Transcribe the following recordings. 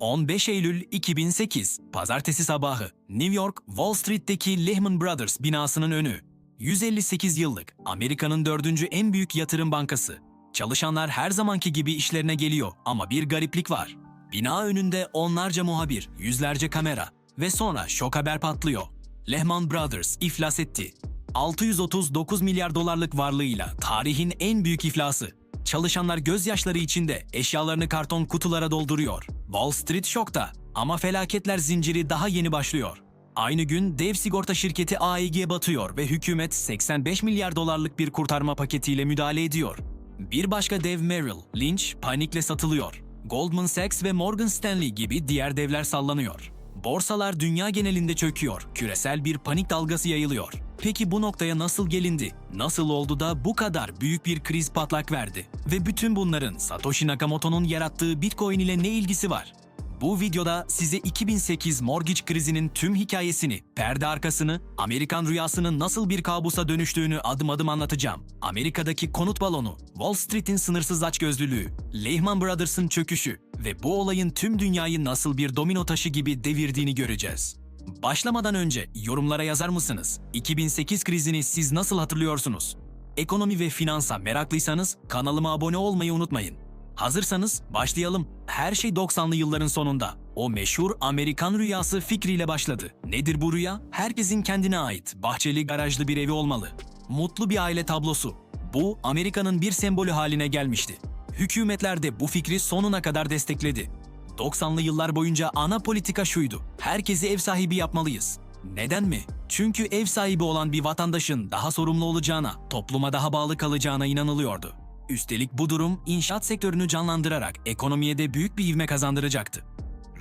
15 Eylül 2008, pazartesi sabahı, New York, Wall Street'teki Lehman Brothers binasının önü. 158 yıllık Amerika'nın dördüncü en büyük yatırım bankası. Çalışanlar her zamanki gibi işlerine geliyor ama bir gariplik var. Bina önünde onlarca muhabir, yüzlerce kamera ve sonra şok haber patlıyor. Lehman Brothers iflas etti. 639 milyar dolarlık varlığıyla tarihin en büyük iflası. Çalışanlar gözyaşları içinde eşyalarını karton kutulara dolduruyor. Wall Street şokta ama felaketler zinciri daha yeni başlıyor. Aynı gün dev sigorta şirketi AEG batıyor ve hükümet 85 milyar dolarlık bir kurtarma paketiyle müdahale ediyor. Bir başka dev Merrill Lynch panikle satılıyor. Goldman Sachs ve Morgan Stanley gibi diğer devler sallanıyor. Borsalar dünya genelinde çöküyor, küresel bir panik dalgası yayılıyor. Peki bu noktaya nasıl gelindi? Nasıl oldu da bu kadar büyük bir kriz patlak verdi? Ve bütün bunların Satoshi Nakamoto'nun yarattığı Bitcoin ile ne ilgisi var? Bu videoda size 2008 mortgage krizinin tüm hikayesini, perde arkasını, Amerikan rüyasının nasıl bir kabusa dönüştüğünü adım adım anlatacağım. Amerika'daki konut balonu, Wall Street'in sınırsız açgözlülüğü, Lehman Brothers'ın çöküşü ve bu olayın tüm dünyayı nasıl bir domino taşı gibi devirdiğini göreceğiz. Başlamadan önce yorumlara yazar mısınız? 2008 krizini siz nasıl hatırlıyorsunuz? Ekonomi ve finansa meraklıysanız kanalıma abone olmayı unutmayın. Hazırsanız başlayalım. Her şey 90'lı yılların sonunda. O meşhur Amerikan rüyası fikriyle başladı. Nedir bu rüya? Herkesin kendine ait bahçeli garajlı bir evi olmalı. Mutlu bir aile tablosu. Bu Amerika'nın bir sembolü haline gelmişti. Hükümetler de bu fikri sonuna kadar destekledi. 90'lı yıllar boyunca ana politika şuydu. Herkesi ev sahibi yapmalıyız. Neden mi? Çünkü ev sahibi olan bir vatandaşın daha sorumlu olacağına, topluma daha bağlı kalacağına inanılıyordu. Üstelik bu durum inşaat sektörünü canlandırarak ekonomiye de büyük bir ivme kazandıracaktı.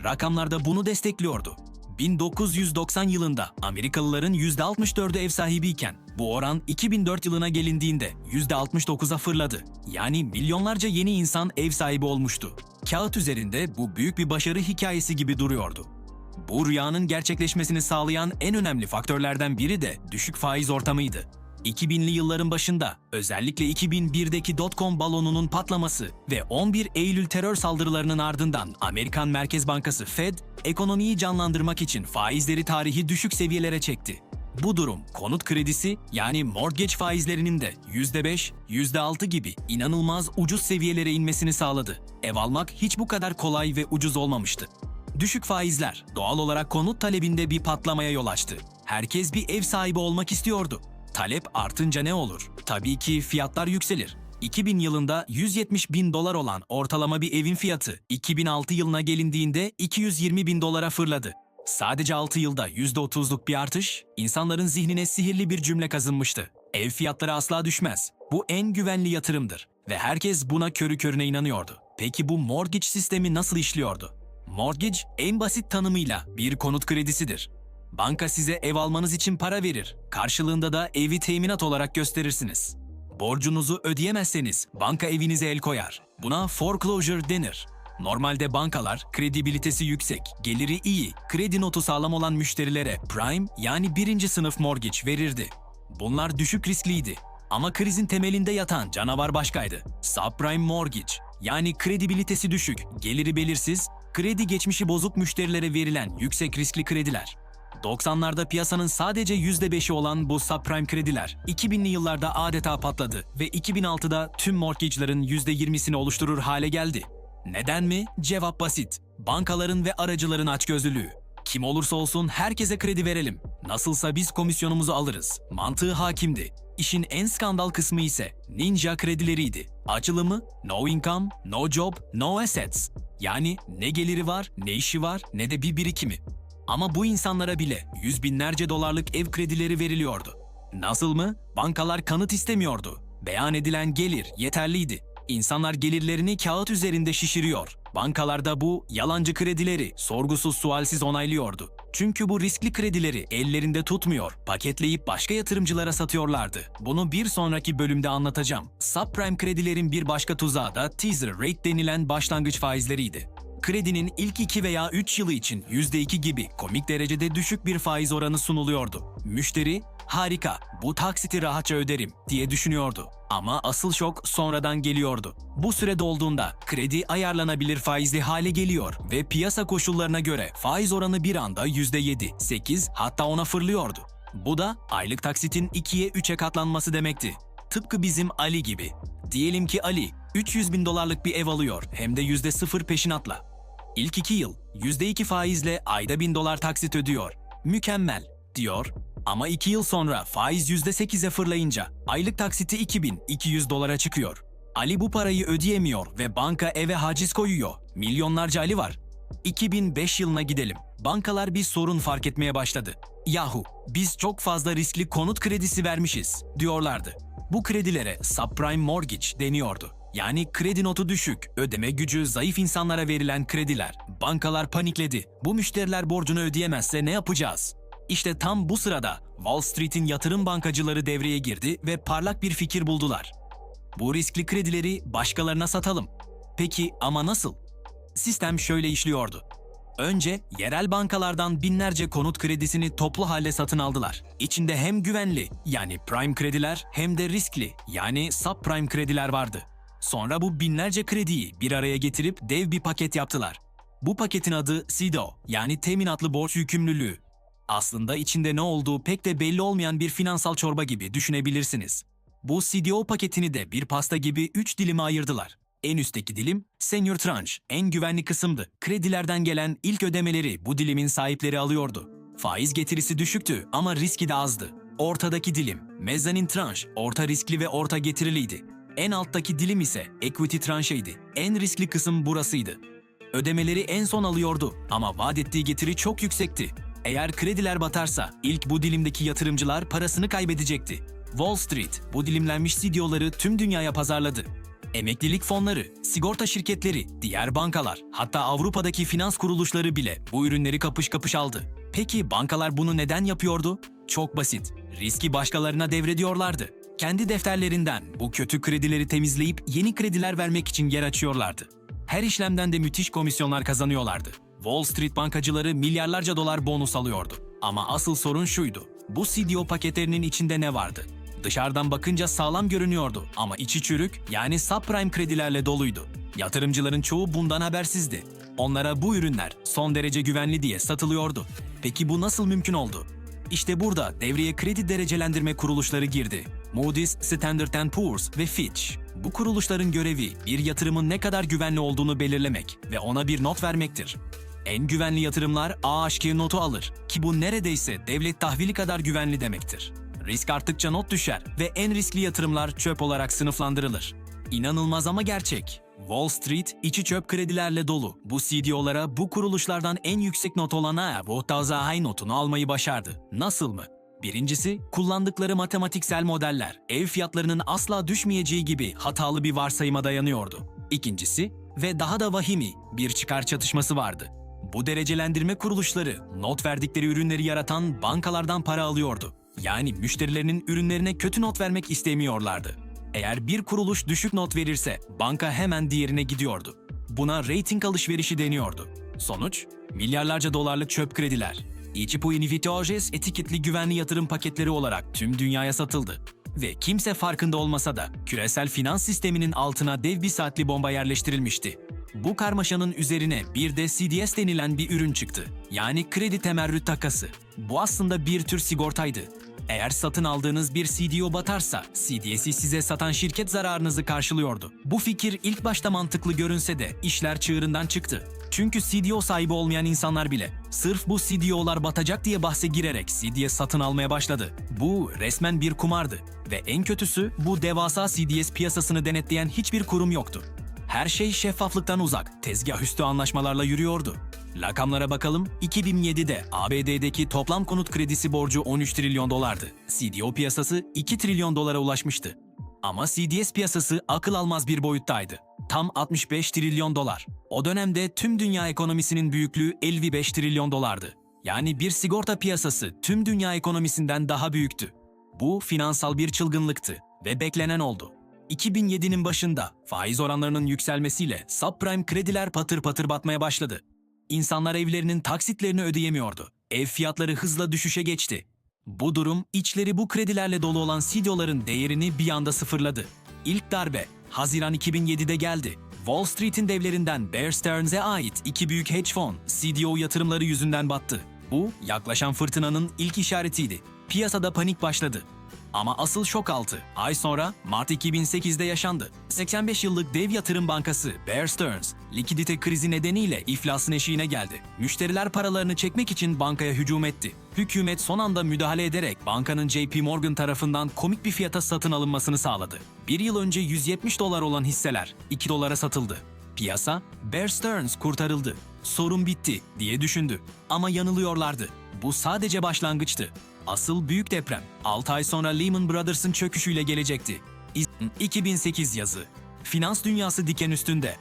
Rakamlar da bunu destekliyordu. 1990 yılında Amerikalıların %64'ü ev sahibiyken bu oran 2004 yılına gelindiğinde %69'a fırladı. Yani milyonlarca yeni insan ev sahibi olmuştu. Kağıt üzerinde bu büyük bir başarı hikayesi gibi duruyordu. Bu rüyanın gerçekleşmesini sağlayan en önemli faktörlerden biri de düşük faiz ortamıydı. 2000'li yılların başında özellikle 2001'deki dotcom balonunun patlaması ve 11 Eylül terör saldırılarının ardından Amerikan Merkez Bankası Fed ekonomiyi canlandırmak için faizleri tarihi düşük seviyelere çekti. Bu durum konut kredisi yani mortgage faizlerinin de %5, %6 gibi inanılmaz ucuz seviyelere inmesini sağladı. Ev almak hiç bu kadar kolay ve ucuz olmamıştı. Düşük faizler doğal olarak konut talebinde bir patlamaya yol açtı. Herkes bir ev sahibi olmak istiyordu. Talep artınca ne olur? Tabii ki fiyatlar yükselir. 2000 yılında 170 bin dolar olan ortalama bir evin fiyatı 2006 yılına gelindiğinde 220 bin dolara fırladı. Sadece 6 yılda %30'luk bir artış, insanların zihnine sihirli bir cümle kazınmıştı. Ev fiyatları asla düşmez. Bu en güvenli yatırımdır ve herkes buna körü körüne inanıyordu. Peki bu mortgage sistemi nasıl işliyordu? Mortgage en basit tanımıyla bir konut kredisidir. Banka size ev almanız için para verir. Karşılığında da evi teminat olarak gösterirsiniz. Borcunuzu ödeyemezseniz banka evinize el koyar. Buna foreclosure denir. Normalde bankalar kredibilitesi yüksek, geliri iyi, kredi notu sağlam olan müşterilere prime yani birinci sınıf mortgage verirdi. Bunlar düşük riskliydi. Ama krizin temelinde yatan canavar başkaydı. Subprime mortgage yani kredibilitesi düşük, geliri belirsiz, kredi geçmişi bozuk müşterilere verilen yüksek riskli krediler. 90'larda piyasanın sadece %5'i olan bu subprime krediler 2000'li yıllarda adeta patladı ve 2006'da tüm mortgage'ların %20'sini oluşturur hale geldi. Neden mi? Cevap basit. Bankaların ve aracıların açgözlülüğü. Kim olursa olsun herkese kredi verelim. Nasılsa biz komisyonumuzu alırız. Mantığı hakimdi. İşin en skandal kısmı ise ninja kredileriydi. Açılımı no income, no job, no assets. Yani ne geliri var, ne işi var, ne de bir birikimi. Ama bu insanlara bile yüz binlerce dolarlık ev kredileri veriliyordu. Nasıl mı? Bankalar kanıt istemiyordu. Beyan edilen gelir yeterliydi. İnsanlar gelirlerini kağıt üzerinde şişiriyor. Bankalarda bu yalancı kredileri sorgusuz sualsiz onaylıyordu. Çünkü bu riskli kredileri ellerinde tutmuyor, paketleyip başka yatırımcılara satıyorlardı. Bunu bir sonraki bölümde anlatacağım. Subprime kredilerin bir başka tuzağı da teaser rate denilen başlangıç faizleriydi. Kredinin ilk 2 veya 3 yılı için %2 gibi komik derecede düşük bir faiz oranı sunuluyordu. Müşteri Harika, bu taksiti rahatça öderim diye düşünüyordu. Ama asıl şok sonradan geliyordu. Bu süre dolduğunda kredi ayarlanabilir faizli hale geliyor ve piyasa koşullarına göre faiz oranı bir anda %7, 8 hatta 10'a fırlıyordu. Bu da aylık taksitin 2'ye 3'e katlanması demekti. Tıpkı bizim Ali gibi. Diyelim ki Ali 300 bin dolarlık bir ev alıyor hem de %0 peşinatla. İlk iki yıl %2 faizle ayda 1000 dolar taksit ödüyor. Mükemmel diyor ama iki yıl sonra faiz %8'e fırlayınca aylık taksiti 2200 dolara çıkıyor. Ali bu parayı ödeyemiyor ve banka eve haciz koyuyor. Milyonlarca Ali var. 2005 yılına gidelim. Bankalar bir sorun fark etmeye başladı. Yahu biz çok fazla riskli konut kredisi vermişiz diyorlardı. Bu kredilere subprime mortgage deniyordu. Yani kredi notu düşük, ödeme gücü zayıf insanlara verilen krediler. Bankalar panikledi. Bu müşteriler borcunu ödeyemezse ne yapacağız? İşte tam bu sırada Wall Street'in yatırım bankacıları devreye girdi ve parlak bir fikir buldular. Bu riskli kredileri başkalarına satalım. Peki ama nasıl? Sistem şöyle işliyordu. Önce yerel bankalardan binlerce konut kredisini toplu halde satın aldılar. İçinde hem güvenli yani prime krediler hem de riskli yani subprime krediler vardı. Sonra bu binlerce krediyi bir araya getirip dev bir paket yaptılar. Bu paketin adı CDO yani teminatlı borç yükümlülüğü. Aslında içinde ne olduğu pek de belli olmayan bir finansal çorba gibi düşünebilirsiniz. Bu CDO paketini de bir pasta gibi 3 dilime ayırdılar. En üstteki dilim senior tranche, en güvenli kısımdı. Kredilerden gelen ilk ödemeleri bu dilimin sahipleri alıyordu. Faiz getirisi düşüktü ama riski de azdı. Ortadaki dilim mezzanine tranche, orta riskli ve orta getiriliydi. En alttaki dilim ise equity tranche'ydi. En riskli kısım burasıydı. Ödemeleri en son alıyordu ama vaat ettiği getiri çok yüksekti. Eğer krediler batarsa ilk bu dilimdeki yatırımcılar parasını kaybedecekti. Wall Street bu dilimlenmiş CDO'ları tüm dünyaya pazarladı. Emeklilik fonları, sigorta şirketleri, diğer bankalar, hatta Avrupa'daki finans kuruluşları bile bu ürünleri kapış kapış aldı. Peki bankalar bunu neden yapıyordu? Çok basit. Riski başkalarına devrediyorlardı. Kendi defterlerinden bu kötü kredileri temizleyip yeni krediler vermek için yer açıyorlardı. Her işlemden de müthiş komisyonlar kazanıyorlardı. Wall Street bankacıları milyarlarca dolar bonus alıyordu. Ama asıl sorun şuydu. Bu CDO paketlerinin içinde ne vardı? Dışarıdan bakınca sağlam görünüyordu ama içi çürük yani subprime kredilerle doluydu. Yatırımcıların çoğu bundan habersizdi. Onlara bu ürünler son derece güvenli diye satılıyordu. Peki bu nasıl mümkün oldu? İşte burada devreye kredi derecelendirme kuruluşları girdi. Moody's, Standard Poor's ve Fitch. Bu kuruluşların görevi bir yatırımın ne kadar güvenli olduğunu belirlemek ve ona bir not vermektir. En güvenli yatırımlar A-H2 notu alır ki bu neredeyse devlet tahvili kadar güvenli demektir. Risk arttıkça not düşer ve en riskli yatırımlar çöp olarak sınıflandırılır. İnanılmaz ama gerçek. Wall Street içi çöp kredilerle dolu. Bu CDO'lara bu kuruluşlardan en yüksek not olan High notunu almayı başardı. Nasıl mı? Birincisi, kullandıkları matematiksel modeller ev fiyatlarının asla düşmeyeceği gibi hatalı bir varsayıma dayanıyordu. İkincisi ve daha da vahimi bir çıkar çatışması vardı. Bu derecelendirme kuruluşları not verdikleri ürünleri yaratan bankalardan para alıyordu. Yani müşterilerinin ürünlerine kötü not vermek istemiyorlardı. Eğer bir kuruluş düşük not verirse banka hemen diğerine gidiyordu. Buna rating alışverişi deniyordu. Sonuç, milyarlarca dolarlık çöp krediler. İçipo Invitages etiketli güvenli yatırım paketleri olarak tüm dünyaya satıldı. Ve kimse farkında olmasa da küresel finans sisteminin altına dev bir saatli bomba yerleştirilmişti. Bu karmaşanın üzerine bir de CDS denilen bir ürün çıktı. Yani kredi temerrüt takası. Bu aslında bir tür sigortaydı. Eğer satın aldığınız bir CDO batarsa, CDS'i size satan şirket zararınızı karşılıyordu. Bu fikir ilk başta mantıklı görünse de işler çığırından çıktı. Çünkü CDO sahibi olmayan insanlar bile sırf bu CDO'lar batacak diye bahse girerek CDS satın almaya başladı. Bu resmen bir kumardı ve en kötüsü bu devasa CDS piyasasını denetleyen hiçbir kurum yoktu. Her şey şeffaflıktan uzak, tezgah üstü anlaşmalarla yürüyordu. Rakamlara bakalım. 2007'de ABD'deki toplam konut kredisi borcu 13 trilyon dolardı. CDO piyasası 2 trilyon dolara ulaşmıştı. Ama CDS piyasası akıl almaz bir boyuttaydı. Tam 65 trilyon dolar. O dönemde tüm dünya ekonomisinin büyüklüğü 55 trilyon dolardı. Yani bir sigorta piyasası tüm dünya ekonomisinden daha büyüktü. Bu finansal bir çılgınlıktı ve beklenen oldu. 2007'nin başında faiz oranlarının yükselmesiyle subprime krediler patır patır batmaya başladı. İnsanlar evlerinin taksitlerini ödeyemiyordu. Ev fiyatları hızla düşüşe geçti. Bu durum içleri bu kredilerle dolu olan CDO'ların değerini bir anda sıfırladı. İlk darbe Haziran 2007'de geldi. Wall Street'in devlerinden Bear Stearns'e ait iki büyük hedge fon CDO yatırımları yüzünden battı. Bu yaklaşan fırtınanın ilk işaretiydi. Piyasada panik başladı. Ama asıl şok altı ay sonra Mart 2008'de yaşandı. 85 yıllık dev yatırım bankası Bear Stearns, likidite krizi nedeniyle iflasın eşiğine geldi. Müşteriler paralarını çekmek için bankaya hücum etti. Hükümet son anda müdahale ederek bankanın JP Morgan tarafından komik bir fiyata satın alınmasını sağladı. Bir yıl önce 170 dolar olan hisseler 2 dolara satıldı. Piyasa, Bear Stearns kurtarıldı. Sorun bitti diye düşündü. Ama yanılıyorlardı. Bu sadece başlangıçtı. Asıl büyük deprem 6 ay sonra Lehman Brothers'ın çöküşüyle gelecekti. İz- 2008 yazı. Finans dünyası diken üstünde.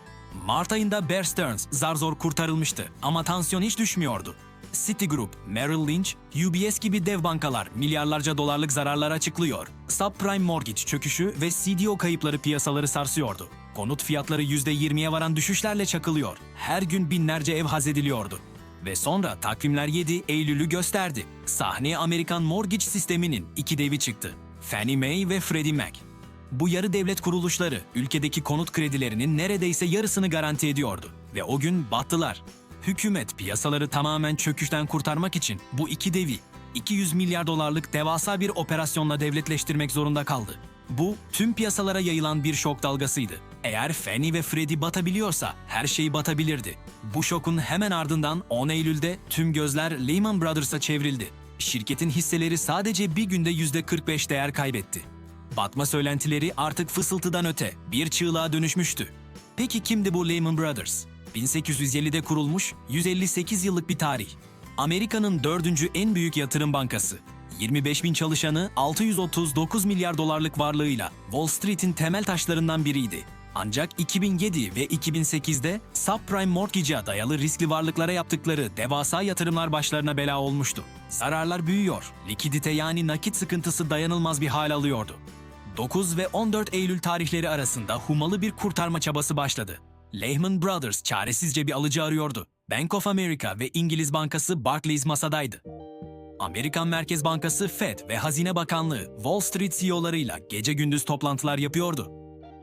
Mart ayında Bear Stearns zar zor kurtarılmıştı ama tansiyon hiç düşmüyordu. Citigroup, Merrill Lynch, UBS gibi dev bankalar milyarlarca dolarlık zararlar açıklıyor. Subprime mortgage çöküşü ve CDO kayıpları piyasaları sarsıyordu. Konut fiyatları %20'ye varan düşüşlerle çakılıyor. Her gün binlerce ev hazediliyordu. Ve sonra takvimler 7 Eylül'ü gösterdi. Sahneye Amerikan mortgage sisteminin iki devi çıktı. Fannie Mae ve Freddie Mac. Bu yarı devlet kuruluşları ülkedeki konut kredilerinin neredeyse yarısını garanti ediyordu. Ve o gün battılar. Hükümet piyasaları tamamen çöküşten kurtarmak için bu iki devi 200 milyar dolarlık devasa bir operasyonla devletleştirmek zorunda kaldı. Bu tüm piyasalara yayılan bir şok dalgasıydı. Eğer Fannie ve Freddie batabiliyorsa her şey batabilirdi. Bu şokun hemen ardından 10 Eylül'de tüm gözler Lehman Brothers'a çevrildi. Şirketin hisseleri sadece bir günde %45 değer kaybetti. Batma söylentileri artık fısıltıdan öte bir çığlığa dönüşmüştü. Peki kimdi bu Lehman Brothers? 1850'de kurulmuş 158 yıllık bir tarih. Amerika'nın dördüncü en büyük yatırım bankası. 25 bin çalışanı 639 milyar dolarlık varlığıyla Wall Street'in temel taşlarından biriydi. Ancak 2007 ve 2008'de subprime mortgage'a dayalı riskli varlıklara yaptıkları devasa yatırımlar başlarına bela olmuştu. Zararlar büyüyor, likidite yani nakit sıkıntısı dayanılmaz bir hal alıyordu. 9 ve 14 Eylül tarihleri arasında humalı bir kurtarma çabası başladı. Lehman Brothers çaresizce bir alıcı arıyordu. Bank of America ve İngiliz Bankası Barclays masadaydı. Amerikan Merkez Bankası Fed ve Hazine Bakanlığı Wall Street CEO'larıyla gece gündüz toplantılar yapıyordu.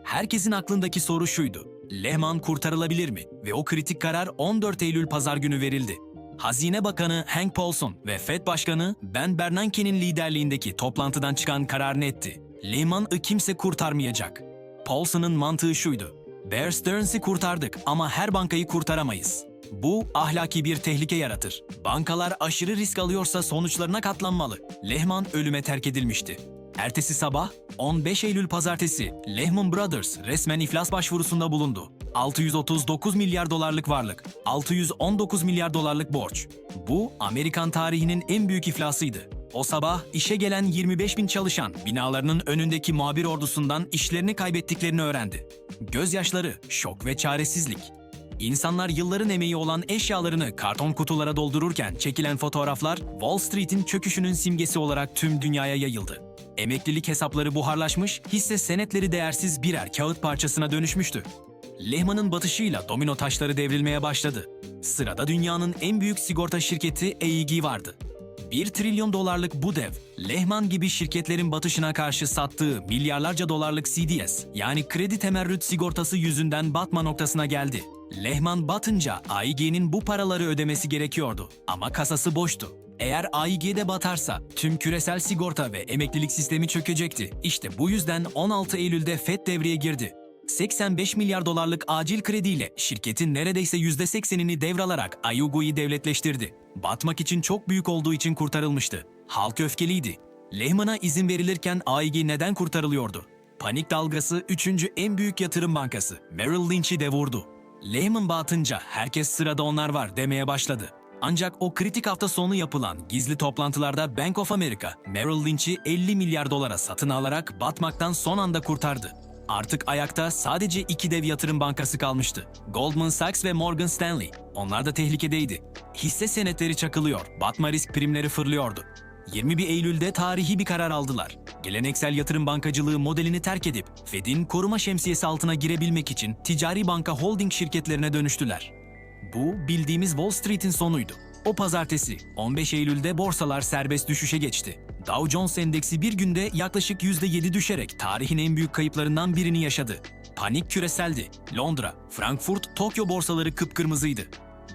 Herkesin aklındaki soru şuydu. Lehman kurtarılabilir mi? Ve o kritik karar 14 Eylül pazar günü verildi. Hazine Bakanı Hank Paulson ve Fed Başkanı Ben Bernanke'nin liderliğindeki toplantıdan çıkan karar netti. Lehman'ı kimse kurtarmayacak. Paulson'ın mantığı şuydu. Bear Stearns'i kurtardık ama her bankayı kurtaramayız. Bu ahlaki bir tehlike yaratır. Bankalar aşırı risk alıyorsa sonuçlarına katlanmalı. Lehman ölüme terk edilmişti. Ertesi sabah 15 Eylül pazartesi Lehman Brothers resmen iflas başvurusunda bulundu. 639 milyar dolarlık varlık, 619 milyar dolarlık borç. Bu Amerikan tarihinin en büyük iflasıydı. O sabah işe gelen 25 bin çalışan binalarının önündeki muhabir ordusundan işlerini kaybettiklerini öğrendi. Gözyaşları, şok ve çaresizlik. İnsanlar yılların emeği olan eşyalarını karton kutulara doldururken çekilen fotoğraflar Wall Street'in çöküşünün simgesi olarak tüm dünyaya yayıldı. Emeklilik hesapları buharlaşmış, hisse senetleri değersiz birer kağıt parçasına dönüşmüştü. Lehman'ın batışıyla domino taşları devrilmeye başladı. Sırada dünyanın en büyük sigorta şirketi AIG vardı. 1 trilyon dolarlık bu dev, Lehman gibi şirketlerin batışına karşı sattığı milyarlarca dolarlık CDS yani kredi temerrüt sigortası yüzünden batma noktasına geldi. Lehman batınca AIG'nin bu paraları ödemesi gerekiyordu ama kasası boştu. Eğer AIG'de batarsa tüm küresel sigorta ve emeklilik sistemi çökecekti. İşte bu yüzden 16 Eylül'de FED devreye girdi. 85 milyar dolarlık acil krediyle şirketin neredeyse %80'ini devralarak Ayugu'yu devletleştirdi. Batmak için çok büyük olduğu için kurtarılmıştı. Halk öfkeliydi. Lehman'a izin verilirken AIG neden kurtarılıyordu? Panik dalgası 3. en büyük yatırım bankası Merrill Lynch'i de vurdu. Lehman batınca herkes sırada onlar var demeye başladı. Ancak o kritik hafta sonu yapılan gizli toplantılarda Bank of America, Merrill Lynch'i 50 milyar dolara satın alarak batmaktan son anda kurtardı. Artık ayakta sadece iki dev yatırım bankası kalmıştı. Goldman Sachs ve Morgan Stanley. Onlar da tehlikedeydi. Hisse senetleri çakılıyor, batma risk primleri fırlıyordu. 21 Eylül'de tarihi bir karar aldılar. Geleneksel yatırım bankacılığı modelini terk edip Fed'in koruma şemsiyesi altına girebilmek için ticari banka holding şirketlerine dönüştüler. Bu bildiğimiz Wall Street'in sonuydu. O pazartesi 15 Eylül'de borsalar serbest düşüşe geçti. Dow Jones Endeksi bir günde yaklaşık %7 düşerek tarihin en büyük kayıplarından birini yaşadı. Panik küreseldi. Londra, Frankfurt, Tokyo borsaları kıpkırmızıydı.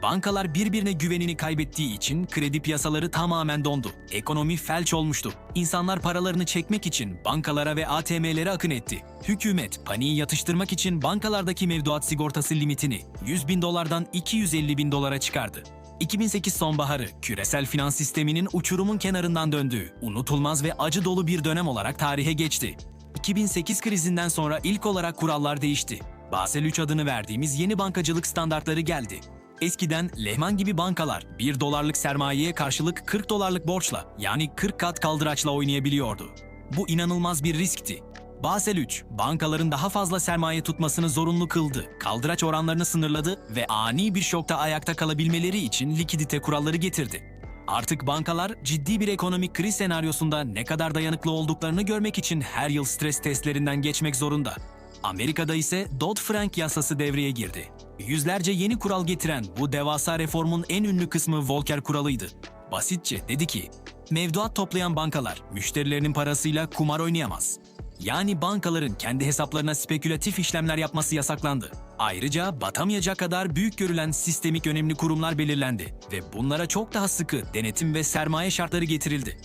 Bankalar birbirine güvenini kaybettiği için kredi piyasaları tamamen dondu. Ekonomi felç olmuştu. İnsanlar paralarını çekmek için bankalara ve ATM'lere akın etti. Hükümet paniği yatıştırmak için bankalardaki mevduat sigortası limitini 100 bin dolardan 250 bin dolara çıkardı. 2008 sonbaharı küresel finans sisteminin uçurumun kenarından döndüğü, unutulmaz ve acı dolu bir dönem olarak tarihe geçti. 2008 krizinden sonra ilk olarak kurallar değişti. Basel 3 adını verdiğimiz yeni bankacılık standartları geldi. Eskiden Lehman gibi bankalar 1 dolarlık sermayeye karşılık 40 dolarlık borçla yani 40 kat kaldıraçla oynayabiliyordu. Bu inanılmaz bir riskti. Basel 3, bankaların daha fazla sermaye tutmasını zorunlu kıldı, kaldıraç oranlarını sınırladı ve ani bir şokta ayakta kalabilmeleri için likidite kuralları getirdi. Artık bankalar ciddi bir ekonomik kriz senaryosunda ne kadar dayanıklı olduklarını görmek için her yıl stres testlerinden geçmek zorunda. Amerika'da ise Dodd-Frank yasası devreye girdi. Yüzlerce yeni kural getiren bu devasa reformun en ünlü kısmı Volcker kuralıydı. Basitçe dedi ki, mevduat toplayan bankalar müşterilerinin parasıyla kumar oynayamaz. Yani bankaların kendi hesaplarına spekülatif işlemler yapması yasaklandı. Ayrıca batamayacak kadar büyük görülen sistemik önemli kurumlar belirlendi ve bunlara çok daha sıkı denetim ve sermaye şartları getirildi.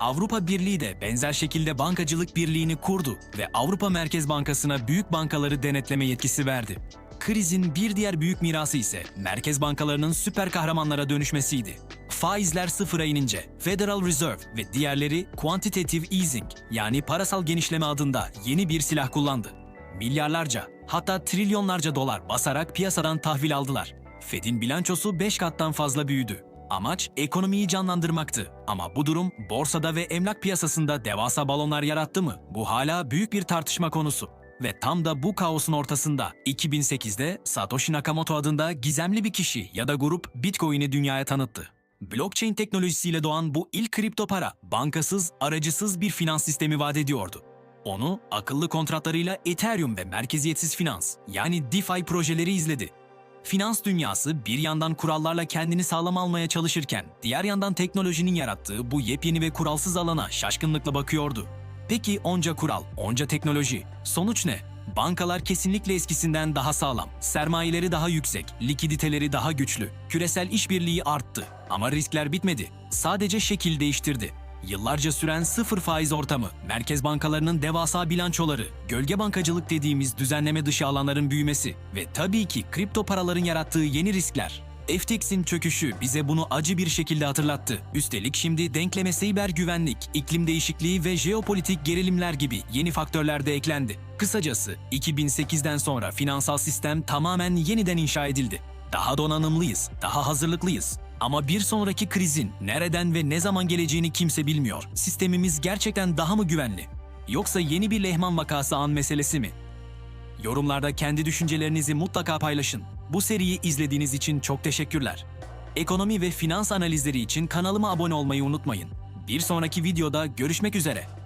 Avrupa Birliği de benzer şekilde bankacılık birliğini kurdu ve Avrupa Merkez Bankası'na büyük bankaları denetleme yetkisi verdi. Krizin bir diğer büyük mirası ise merkez bankalarının süper kahramanlara dönüşmesiydi. Faizler sıfıra inince Federal Reserve ve diğerleri quantitative easing yani parasal genişleme adında yeni bir silah kullandı. Milyarlarca hatta trilyonlarca dolar basarak piyasadan tahvil aldılar. Fed'in bilançosu 5 kattan fazla büyüdü. Amaç ekonomiyi canlandırmaktı. Ama bu durum borsada ve emlak piyasasında devasa balonlar yarattı mı? Bu hala büyük bir tartışma konusu. Ve tam da bu kaosun ortasında 2008'de Satoshi Nakamoto adında gizemli bir kişi ya da grup Bitcoin'i dünyaya tanıttı. Blockchain teknolojisiyle doğan bu ilk kripto para bankasız, aracısız bir finans sistemi vaat ediyordu. Onu akıllı kontratlarıyla Ethereum ve merkeziyetsiz finans yani DeFi projeleri izledi. Finans dünyası bir yandan kurallarla kendini sağlam almaya çalışırken diğer yandan teknolojinin yarattığı bu yepyeni ve kuralsız alana şaşkınlıkla bakıyordu. Peki onca kural, onca teknoloji, sonuç ne? Bankalar kesinlikle eskisinden daha sağlam, sermayeleri daha yüksek, likiditeleri daha güçlü, küresel işbirliği arttı. Ama riskler bitmedi, sadece şekil değiştirdi. Yıllarca süren sıfır faiz ortamı, merkez bankalarının devasa bilançoları, gölge bankacılık dediğimiz düzenleme dışı alanların büyümesi ve tabii ki kripto paraların yarattığı yeni riskler. FTX'in çöküşü bize bunu acı bir şekilde hatırlattı. Üstelik şimdi denkleme siber güvenlik, iklim değişikliği ve jeopolitik gerilimler gibi yeni faktörler de eklendi. Kısacası 2008'den sonra finansal sistem tamamen yeniden inşa edildi. Daha donanımlıyız, daha hazırlıklıyız. Ama bir sonraki krizin nereden ve ne zaman geleceğini kimse bilmiyor. Sistemimiz gerçekten daha mı güvenli? Yoksa yeni bir Lehman vakası an meselesi mi? Yorumlarda kendi düşüncelerinizi mutlaka paylaşın. Bu seriyi izlediğiniz için çok teşekkürler. Ekonomi ve finans analizleri için kanalıma abone olmayı unutmayın. Bir sonraki videoda görüşmek üzere.